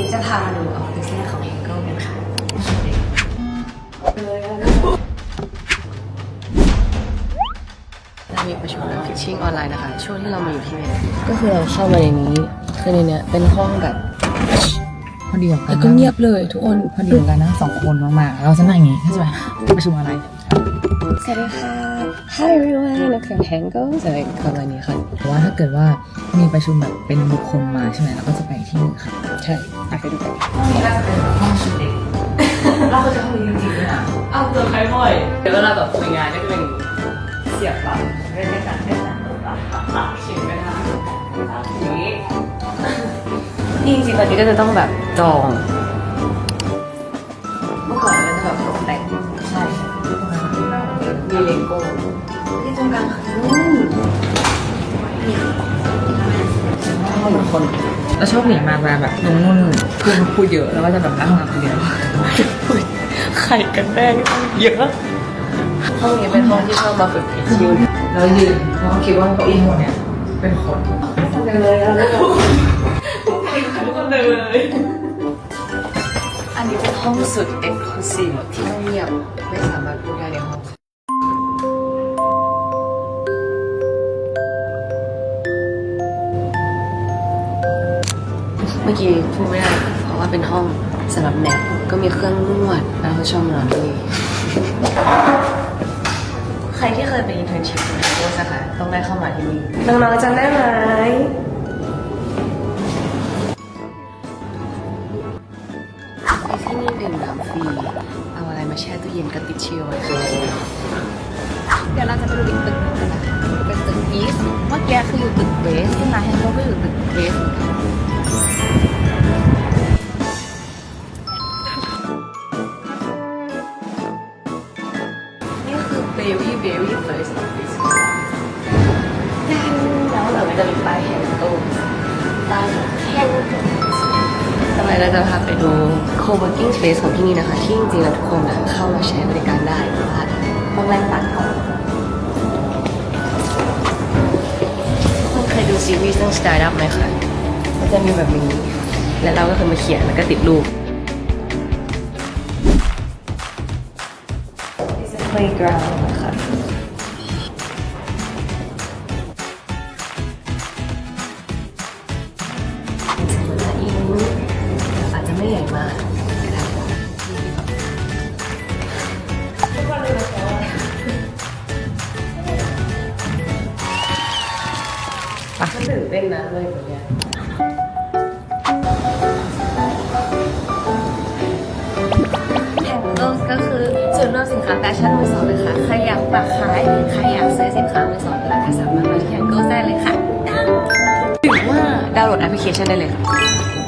นี้จะพามาดูออฟฟิศแรกของ h ฮ g เกิลกันค่ะเรามีประชุมเรื่องพิชชิ่งออนไลน์นะคะ ช่วงที่เรามาอยู่ที่นี่ก็คือเราเข้ามาในนี้ คือในเนี้ยเป็นห้องแบบพอดีกับกัแล้นวก็เงียบเลยทุกคน พอดีกับกันนะสองคนมากๆเราจะนั่งอย่างงี้ใช่ไหมประชุมอะไร สวัสดีค่ะ Hi everyone นะคะ h ฮ g เกิลอะไรประมาณนี้ค่ะเพราะว่าถ้าเกิดว่ามีประชุมแบบเป็นบุคคลมาใช่ไหมเราก็จะไปที่นี่ค่ะ ใช่ไปดูกันห้องนี้น่าจะเป็นห้องชุดเด็กเราก็จะห้องนี้จริงๆด้วยนะเอาเจอใครบ่อยเดี๋ยวเวลาแบบคุยงานก็จะเป็นเสียบปลั๊กเล่นด้วยกันเล่นกันปลั๊กปลั๊กปลั๊กชิมไปทางอย่างนี้นี่จริงๆตอนนี้ก็จะต้องแบบจอง คนเราชอบหนีมากเวลาแบบนุ่นๆพูดพูดเยอะแล้วก็จะแบบนั่งมาคนเดียวไข่กันแดงเยอะห้องนี้เป็นห้องที่ชอบมาฝึกพิชชิ่งเรายืนเพราะคิดว่าเก้าอี้พวกเนี้ยเป็นคนกันเลยแล้วก็ทุกคนเลยอันนี้เป็นห้องสุดเอ็กซ์คลูซีฟที่ต้องเงียบไม่สามารถพูดได้ในห้อง เมื่อกี้พูดไม่ได้เพราะว่าเป็นห้องสำหรับแนบก็มีเครื่องนวดแล้วก็ชอบมานอนที่นี่ใครที่เคยไปอินเทอร์นชิพในโค้ชค่ะต้องได้เข้ามาที่นี่น้องๆจำได้ไหมที่นี่ดื่มน้ำฟรี เอาอะไรมาแช่ตู้เย็นก็ติดเชื้อไว้ค่ะเดี๋ยวเราจะไปดูอีกตึกหนึงกันนะคะเป็นตึกอีสเมื่อกี้คืออยู่ตึกเบสซึ่งนายแฮนโกก็อยู่ตึกเบสเหมือนกันนี่ very very first office แล้วเราก็จะมีป้ายแฮนด์โต้ป้ายแฮนด์ทำไมเราจะพาไปดู co-working space ของที่นี่นะคะ ที่จริงๆแล้วทุกคนนะเข้ามาใช้บริการได้แต่ว่าต้องแลกบัตรก่อนทุกคนเคยดูซีรีส์เรื่อง Startup ไหมคะมันจะมีแบบนี้ และเราก็เคยมาเขียนแล้วก็ติดรูป playground นะคะเป็นสมุดละอินอาจจะไม่ใหญ่มากก็ได้ปะก็ตื่นเต้นนะเลยแบบนี้ ค้าแฟชั่นมือสองนะคะใครอยากฝากขายใครอยากซื้อสินค้ามือสองก็สามารถมาที่แองเกิลได้เลยค่ะหรือว่าดาวน์โหลดแอปพลิเคชันได้เลยค่ะ